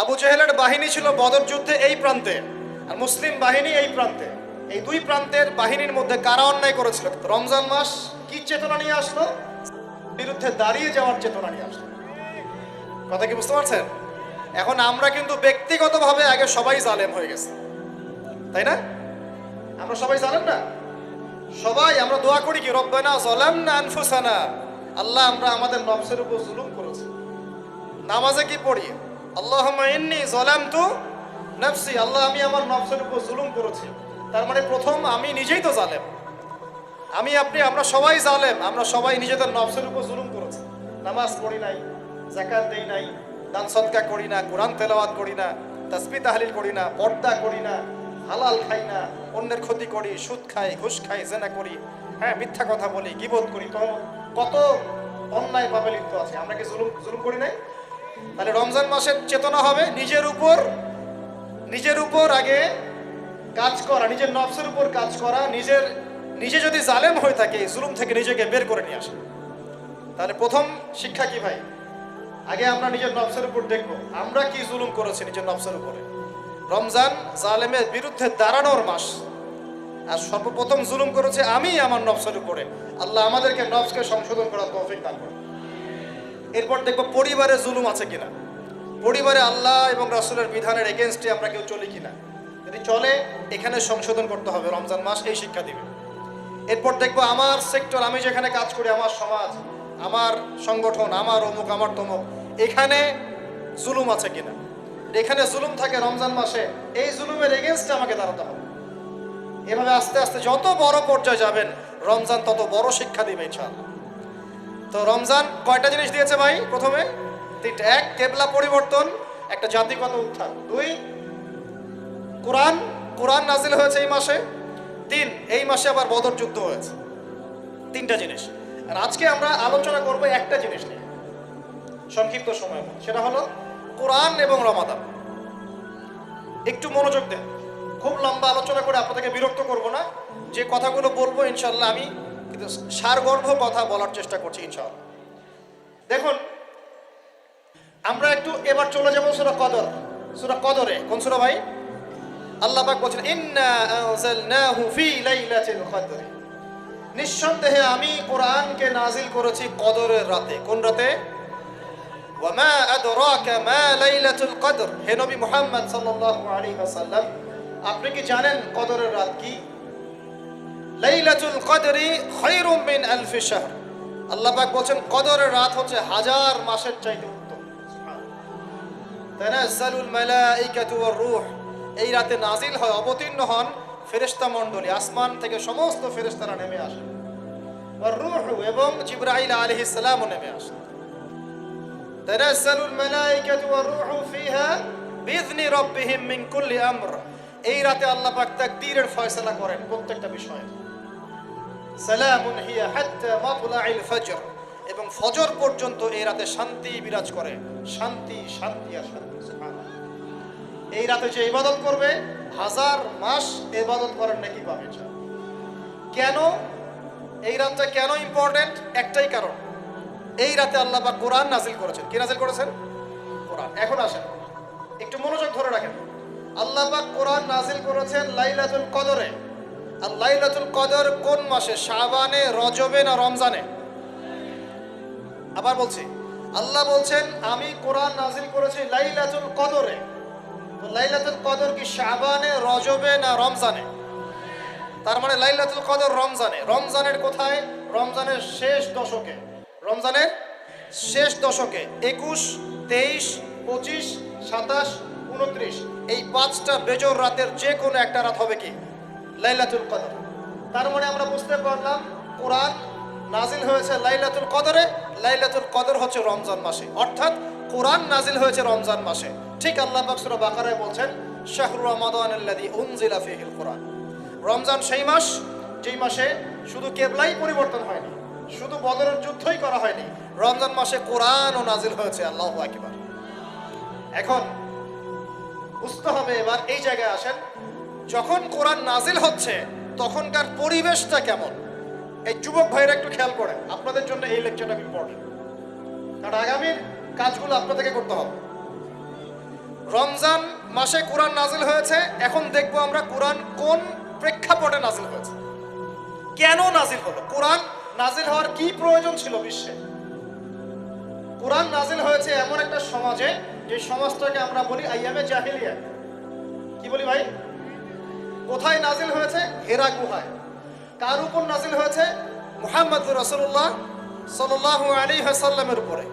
আবু জেহেলের বাহিনী ছিল বদর যুদ্ধে এই প্রান্তে, আর মুসলিম বাহিনী এই প্রান্তে। এই দুই প্রান্তের বাহিনীর মধ্যে কারা অন্যায় করেছিল? রমজান মাস কি চেতনা নিয়ে আসলো? বিরুদ্ধে দাঁড়িয়ে যাওয়ার চেতনা নিয়ে আসলো। কথা কি বুঝতে পারছেন? এখন আমরা কিন্তু ব্যক্তিগতভাবে আগে সবাই জালেম হয়ে গেছে। তাই না? আমরা সবাই জানেন না? সবাই আমরা দোয়া করি কি, রব্বানা জলাম না আনফুসানা। আল্লাহ আমরা আমাদের নফসের উপর জুলুম করেছি। নামাজে কি পড়ি আল্লাহ আল্লাহ, আমি আমার জুলুম করেছি। তার মানে প্রথম আমি নিজেই তো জালেম। আমি, আপনি, আমরা সবাই জালেম, আমরা সবাই নিজেদের উপর জুলুম করেছি। নামাজ পড়ি নাই দেই নাই, দান সদকা করি না, কোরআন তেলাওয়াত করি না করি না, পর্দা করি না, হালাল খাই না, অন্যের ক্ষতি করি, সুদ খাই, ঘুষ খাই, জেনা করি হ্যাঁ মিথ্যা কথা বলি গিবোধ করি কত অন্যায় পাবে লিপ্ত আছে। আমরা কি জুলুম জুলুম করি নাই? তাহলে রমজান মাসের চেতনা হবে নিজের উপর নিজের উপর আগে কাজ করা, নিজের নফসের উপর কাজ করা, নিজের, নিজে যদি জালেম হয়ে থাকে, জুলুম থেকে নিজেকে বের করে নিয়ে আসে। তাহলে প্রথম শিক্ষা কি ভাই? আগে আমরা নিজের নফসের উপর দেখব, আমরা কি জুলুম করেছি নিজের নফসের উপরে? রমজান জালেমের বিরুদ্ধে দাঁড়ানোর মাস। আর সর্বপ্রথম জুলুম করেছে আমি আমার নফসের উপরে। আল্লাহ আমাদেরকে নফসকে সংশোধন করার তৌফিক দান করে এরপর দেখব পরিবারে জুলুম আছে কিনা। পরিবারে আল্লাহ এবং রাসূলের বিধানের এগেনস্টে আমরা কেউ চলি কিনা। যদি চলে, এখানে সংশোধন করতে হবে, রমজান মাস এই শিক্ষা দিবে। এরপর দেখব আমার সেক্টর আমি যেখানে কাজ করি, আমার সমাজ, আমার সংগঠন, আমার অমুক, আমার তমুক, এখানে জুলুম আছে কিনা। এখানে জুলুম থাকে রমজান মাসে, এই জুলুমের এগেনস্টে আমাকে দাঁড়াতে হবে। এভাবে আস্তে আস্তে যত বড় পর্যায়ে যাবেন, রমজান তত বড় শিক্ষা দিবে, ইনশাআল্লাহ। তো রমজান কয়টা জিনিস দিয়েছে ভাই প্রথমে? তিনটা। এক, কেবলা পরিবর্তন, একটা জাতিগত উত্থান। দুই, কোরআন কোরআন নাজিল হয়েছে এই মাসে। তিন, এই মাসে আবার বদর যুদ্ধ হয়েছে। তিনটা জিনিস। আর আজকে আমরা আলোচনা করব একটা জিনিস নিয়ে। সংক্ষিপ্ত সময় সেটা হলো কোরআন এবং রমাদান। একটু মনোযোগ দেন। খুব লম্বা আলোচনা করে আপনাদেরকে বিরক্ত করব না। যে কথাগুলো বলব ইনশাল্লাহ আমি কিন্তু সারগর্ভ কথা বলার চেষ্টা করছি ইনশাল্লাহ দেখুন, আমরা একটু এবার চলে যাব সুরা কদর। সুরা কদরে, কোন সুরা ভাই? আল্লাহ পাক বলছেন নিঃসন্দেহে আমি কোরআনকে নাজিল করেছি কদরের রাতে। কোন রাতে? আপনি কি জানেন কদরের রাত কি? লাইলাতুল কদরি খৈরুম মিন আলফি শাহর। আল্লাহ পাক বলছেন কদরের রাত হচ্ছে হাজার মাসের চাইতে উত্তম। তানাজ্জালুল মালাইকাতু ওয়ার রূহ। এই রাতে নাজিল হয়, অবতীর্ণ হন ফেরেশতা মণ্ডলী, আসমান থেকে সমস্ত ফেরেশতারা নেমে আসে। ওয়ার রূহ এবং জিবরাইল আলাইহিস সালামও নেমে আসে। তানাজ্জালুল মালাইকাতু ওয়ার রূহ ফিহা বিইذن রব্বিহিম মিন কুল্লি আমর। এই রাতে আল্লাহ পাক তাকদীরের ফয়সালা করেন প্রত্যেকটা বিষয়ে। সালামুন হিয়া হাত্তা মাতলাইল ফজর। এবং ফজর পর্যন্ত এই রাতে শান্তি বিরাজ করে। শান্তি শান্তি আর শান্তি। এই রাতে যে ইবাদত করবে, হাজার মাস ইবাদত করার নাকি পাবে। কেন? এই রাতটা কেন ইম্পর্টেন্ট একটাই কারণ। এই রাতে আল্লাহ পাক কোরআন নাজিল করেছেন। কি নাজিল করেছেন? কোরআন। এখন আসেন। একটু মনোযোগ ধরে রাখেন। আল্লাহ পাক কোরআন নাজিল করেছেন লাইলাতুল কদরে। আর লাইলাতুল কদর কোন মাসে? শাবানে, রজবে না রমজানে? আবার বলছি, আল্লাহ বলছেন, আমি কোরআন নাজিল করেছি লাইলাতুল কদরে। তো লাইলাতুল কদর কি শাবানে, রজবে না রমজানে? তার মানে লাইলাতুল কদর রমজানে। রমজানের কোথায়? রমজানের শেষ দশকে। রমজানের শেষ দশকে, একুশ, তেইশ, পঁচিশ, সাতাশ, উনত্রিশ। এই পাঁচটা বেজর রাতের যে কোনো একটা রাত হবে কি? লাইলাতুল কদর। তার মানে আমরা বুঝতে পারলাম, কোরআন নাজিল হয়েছে লাইলাতুল কদরে, লাইলাতুল কদর হচ্ছে রমজান মাসে। অর্থাৎ কোরআন নাজিল হয়েছে রমজান মাসে। ঠিক আল্লাহ পাক সূরা বাকারায় বলছেন, শাহরু রমাদান আল্লাযী উনজিলা ফীহিল কোরআন। রমজান সেই মাস, যেই মাসে শুধু কেবলাই পরিবর্তন হয়নি, শুধু বদরের যুদ্ধই করা হয়নি, রমজান মাসে কোরআনও নাজিল হয়েছে, আল্লাহ একবার এখন বুঝতে হবে এবার এই জায়গায় আসেন যখন কোরআন নাজিল হচ্ছে, তখনকার পরিবেশটা কেমন? এই যুবক ভাইরা একটু খেয়াল করে আপনাদের জন্য এই লেকচারটা ইম্পর্টেন্ট কারণ আগামীর কাজগুলো আপনাদেরকে করতে হবে। রমজান মাসে কোরআন নাজিল হয়েছে, এখন দেখব আমরা কোরআন কোন প্রেক্ষাপটে নাজিল হয়েছে। কেন নাজিল হলো? কোরআন নাজিল হওয়ার কি প্রয়োজন ছিল বিশ্বে? কোরআন নাজিল হয়েছে এমন একটা সমাজে, যে সমাজটাকে আমরা বলি আইয়ামে জাহিলিয়া। কি বলি ভাই? কোথায় নাজিল হয়েছে? হেরা গুহায়। কার উপর নাজিল হয়েছে? মুহাম্মদ রসুল্লাহ সাল্লাহ আলী হাসাল্লামের উপরে।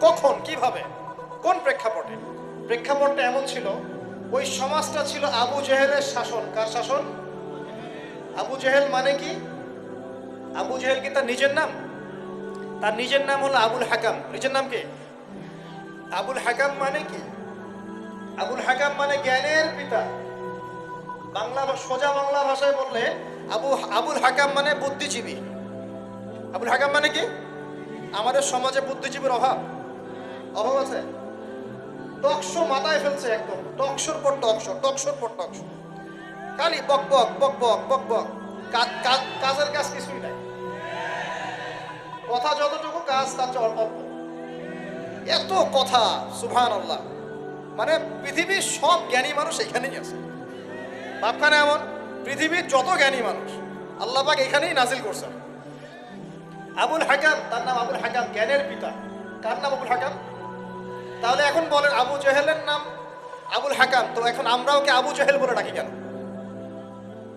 কখন? কীভাবে? কোন প্রেক্ষাপটে? প্রেক্ষাপটটা এমন ছিল, ওই সমাজটা ছিল আবু জেহেলের শাসন। কার শাসন? আবু জেহেল মানে কি? আবু জেহেল কি তার নিজের নাম? তার নিজের নাম হলো আবুল হাকাম। নিজের নাম কি? আবুল হাকাম মানে কি? আবুল হাকাম মানে জ্ঞানের পিতা। বাংলা সোজা বাংলা ভাষায় বললে আবু আবুল হাকাম মানে বুদ্ধিজীবী। আবুল হাকাম মানে কি? আমাদের সমাজে বুদ্ধিজীবীর অভাব। অভাব আছে? টকশো মাথায় ফেলছে একদম। টকশোর পর টকশো, টকশোর পর টকশো। খালি বক বক বক বক বক বক। কাজের কাজ কিছুই নাই। কথা যতটুকু কাজ, তার চেয়ে অল্প। এত কথা সুভান আল্লাহ মানে পৃথিবীর সব জ্ঞানী মানুষ এখানেই আছে। ভাবখানে এমন, পৃথিবীর যত জ্ঞানী মানুষ, আল্লাহ পাক এখানেই নাজিল করছেন আবুল হাকাম, তার নাম আবুল হাকাম, জ্ঞানের পিতা। কার নাম আবুল হাকাম? তাহলে এখন বলেন আবু জেহেলের নাম আবুল হাকাম। তো এখন আমরাও কি আবু জেহেল বলে ডাকি কেন?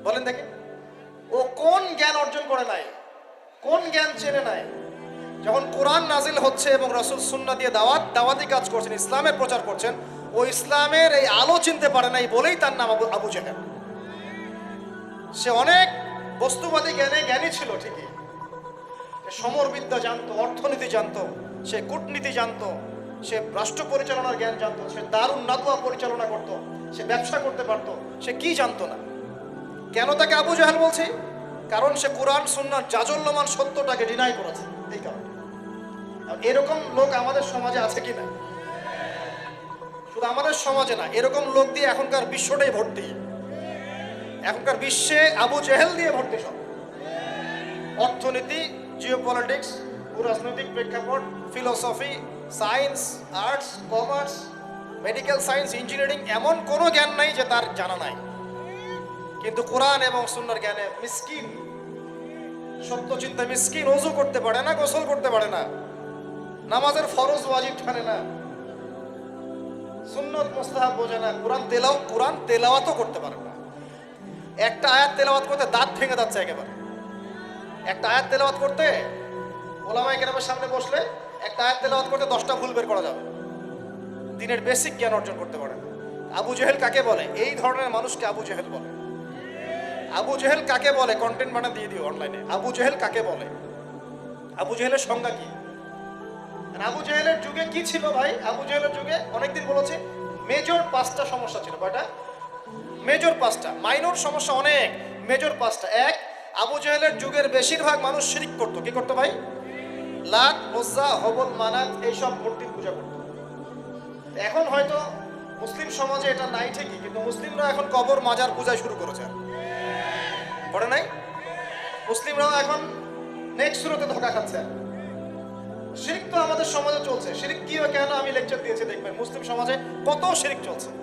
বলেন দেখি। ও কোন জ্ঞান অর্জন করে নাই? কোন জ্ঞান চেনে নাই? যখন কোরআন নাজিল হচ্ছে এবং রসুল সুন্না দিয়ে দাওয়াত, দাওয়াতি কাজ করছেন, ইসলামের প্রচার করছেন, ও ইসলামের এই আলো চিনতে পারে নাই বলেই তার নাম আবু আবু জেহেল। সে অনেক বস্তুবাদী জ্ঞানে জ্ঞানী ছিল, ঠিকই। সমরবিদ্যা জানতো, অর্থনীতি জানতো, সে কূটনীতি জানতো, সে রাষ্ট্র পরিচালনার জ্ঞান জানতো, সে দারুণ নাদুয়া পরিচালনা করত, সে ব্যবসা করতে পারতো, সে কি জানতো না। কেন তাকে আবু জাহাল বলছি? কারণ সে কোরআন সুন্নার জাজল্যমান সত্যটাকে ডিনাই করেছে, এই কারণে। এরকম লোক আমাদের সমাজে আছে কি না? শুধু আমাদের সমাজে না, এরকম লোক দিয়ে এখনকার বিশ্বটাই ভর্তি। এখনকার বিশ্বে আবু জেহেল দিয়ে ভর্তি সব। অর্থনীতি জিও পলিটিক্স রাজনৈতিক প্রেক্ষাপট philosophy science arts commerce medical science engineering এমন কোনো জ্ঞান নাই যে তার জানা নাই। কিন্তু কোরআন এবং সুন্নার জ্ঞানে মিসকিন সত্য চিন্তা মিসকিন ওযু করতে পারে না, গোসল করতে পারে না, নামাজের ফরজ ওয়াজিব ঠানে না। সুন্নত মুস্তাহাব বোঝে না, কোরআন তেলাও, কোরআন তেলাওয়াতও করতে পারে না। একটা আয়াত তেলাওয়াত করতে দাঁত ভেঙে যাচ্ছে একেবারে। একটা আয়াত তেলাওয়াত করতে ওলামাই কেরামের সামনে বসলে একটা আয়াত তেলাওয়াত করতে দশটা ভুল বের করা যাবে। দিনের বেসিক জ্ঞান অর্জন করতে পারে। আবু জেহেল কাকে বলে? এই ধরনের মানুষকে আবু জেহেল বলে। আবু জেহেল কাকে বলে? কন্টেন্ট বানা দিয়ে দিও অনলাইনে আবু জেহেল কাকে বলে? আবু জেহেলের সংজ্ঞা কি? আবু জেহেলের যুগে কি ছিল ভাই? আবু জেহেলের যুগে অনেকদিন বলেছে মেজর পাঁচটা সমস্যা ছিল, কয়টা? মেজর পাঁচটা। মাইনর সমস্যা অনেক। মেজর পাঁচটা। এক, আবু জেহেলের যুগের বেশিরভাগ মানুষ শিরিক করতো। কি করতো ভাই? লাত মোজা হবল, মানাত এইসব মূর্তির পূজা করতো। এখন হয়তো মুসলিম সমাজে এটা নাই ঠিকই, কিন্তু মুসলিমরা এখন কবর মাজার পূজা শুরু করেছে। করে নাই? মুসলিমরাও এখন নেক্সট শুরুতে ধোকা খাচ্ছে। শিরিক তো আমাদের সমাজে চলছে। শিরিক কি কেন আমি লেকচার দিয়েছি দেখবেন। মুসলিম সমাজে কত শিরিক চলছে।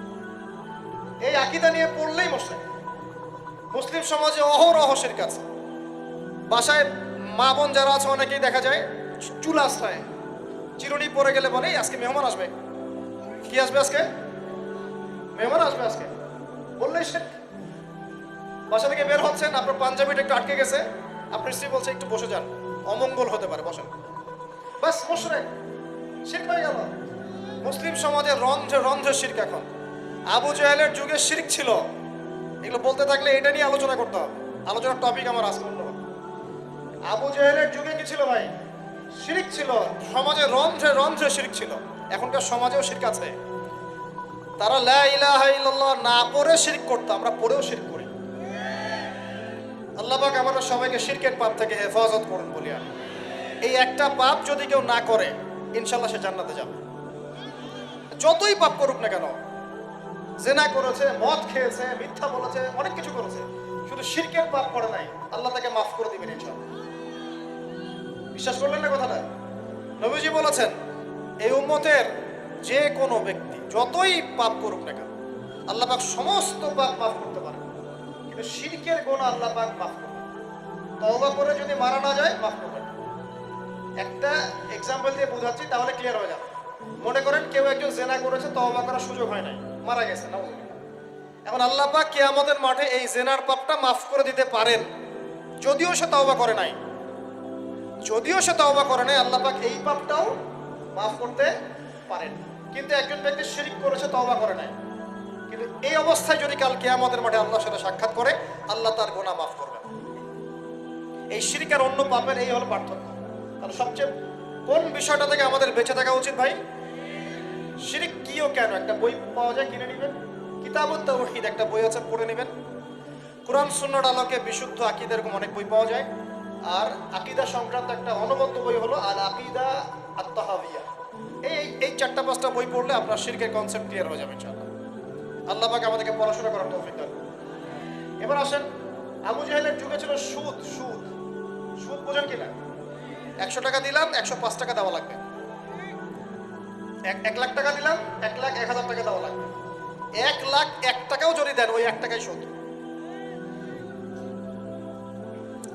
এই আকিদা নিয়ে পড়লেই মোশরেক মুসলিম সমাজে অহরহ শিরক আছে বাসায় মা বোন যারা আছে অনেকেই দেখা যায়, চুল আশ্রয় চিরুনি পরে গেলে বলে আজকে মেহমান আসবে। কি আসবে আজকে? মেহমান আসবে আজকে। বললেই সে বাসা থেকে বের হচ্ছেন, আপনার পাঞ্জাবিটা একটু আটকে গেছে। আপনার স্ত্রী বলছে, একটু বসে যান, অমঙ্গল হতে পারে, বসেন। বাস মশরে শির্ক হয়ে গেল মুসলিম সমাজে রন্ধ্রে রন্ধ্রে শির্ক এখন আবু জাহেলের যুগে শিরিক ছিল। এগুলো বলতে থাকলে এটা নিয়ে আলোচনা করতে হবে। আলোচনার টপিক আমার আজকে অন্য আবু জাহেলের যুগে কি ছিল ভাই? শিরিক ছিল। সমাজে রন্ধ্রে রন্ধ্রে শিরিক ছিল। এখনকার সমাজেও শিরক আছে। তারা লা ইলাহা ইল্লাল্লাহ না পড়ে শিরক করতো, আমরা পড়েও শিরক করি। আল্লাহ পাক আমাদের সবাইকে শিরকের পাপ থেকে হেফাজত করুন বলি আমি। এই একটা পাপ যদি কেউ না করে, ইনশাল্লাহ সে জান্নাতে যাবে। যতই পাপ করুক না কেন জেনা করেছে, মদ খেয়েছে, মিথ্যা বলেছে, অনেক কিছু করেছে। শুধু শিরকের পাপ করে নাই। আল্লাহ তাকে মাফ করে দিবেন ইনশাল্লাহ বিশ্বাস করলেন না কথাটা? নবীজি বলেছেন, এই উম্মতের যে কোনো ব্যক্তি যতই পাপ করুক না কেন, আল্লাহ পাক সমস্ত পাপ মাফ করতে পারে। কিন্তু শিরকের গুণ আল্লাহ পাক মাফ করবে তওবা করে যদি মারা না যায়, মাফ করবেন না। একটা এক্সাম্পল দিয়ে বোঝাচ্ছি, তাহলে ক্লিয়ার হয়ে যাবে। মনে করেন কেউ একজন জেনা করেছে, তওবা করার সুযোগ হয় নাই, মারা গেছে, না এখন আল্লাহ পাক কিয়ামতের মাঠে এই জেনার পাপটা মাফ করে দিতে পারেন, যদিও সে তওবা করে নাই। যদিও সে তওবা করে নাই, আল্লাহ পাক এই পাপটাও মাফ করতে পারেন। কিন্তু একজন ব্যক্তি শিরিক করেছে, তওবা করে নাই। কিন্তু এই অবস্থায় যদি কাল কিয়ামতের মাঠে আল্লাহর সাথে সাক্ষাৎ করে, আল্লাহ তার গুনাহ মাফ করবেন। এই শিরিক অন্য পাপের এই হলো পার্থক্য। তাহলে সবচেয়ে কোন বিষয়টা থেকে আমাদের বেঁচে থাকা উচিত ভাই? শিরিক কিও কেন? একটা বই পাওয়া যায়, কিনে নেবেন। কিতাবুত তাওহীদ একটা বই আছে, পড়ে নেবেন। কোরআন, সুন্নাহর আলোকে বিশুদ্ধ আকীদা এরকম অনেক বই পাওয়া যায়। আর আকীদা সংক্রান্ত একটা অনবদ্য বই হলো আল আকীদা আত-তাহাবিয়া। এই এই চারটা পাঁচটা বই পড়লে আপনার শিরকের কনসেপ্ট ক্লিয়ার হয়ে যাবে, ইনশাআল্লাহ। আল্লাহ পাক আমাদেরকে পড়াশোনা করার তৌফিক দান। এবার আসেন, আবু জাহেলের যুগে ছিল সুদ সুদ। সুদ বোঝেন কিনা? একশো টাকা দিলাম, একশো পাঁচ টাকা দেওয়া লাগবে। এক লাখ টাকা দিলাম এক লাখ এক হাজার টাকা দেওয়া লাগবে। এক লাখ এক টাকাও যদি দেন, ওই এক টাকাই সুদ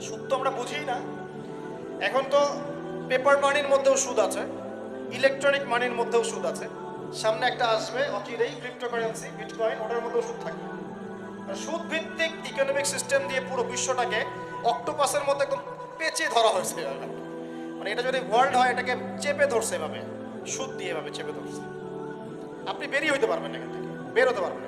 সুদ তো আমরা বুঝি না। এখন তো পেপার মানির মধ্যেও সুদ আছে ইলেকট্রনিক মানির মধ্যেও সুদ আছে। সামনে একটা আসবে, অচিরেই ক্রিপ্টোকারেন্সি বিটকয়েন ওটার মধ্যেও সুদ থাকবে। সুদ ভিত্তিক ইকোনমিক সিস্টেম দিয়ে পুরো বিশ্বটাকে অক্টোপাসের মধ্যে একদম পেঁচে ধরা হয়েছে। মানে এটা যদি ওয়ার্ল্ড হয়, এটাকে চেপে ধরছে এভাবে সুদ দিয়ে এভাবে চেপে ধরছে। আপনি বেরিয়ে হইতে পারবেন এখান থেকে, বেরোতে পারবেন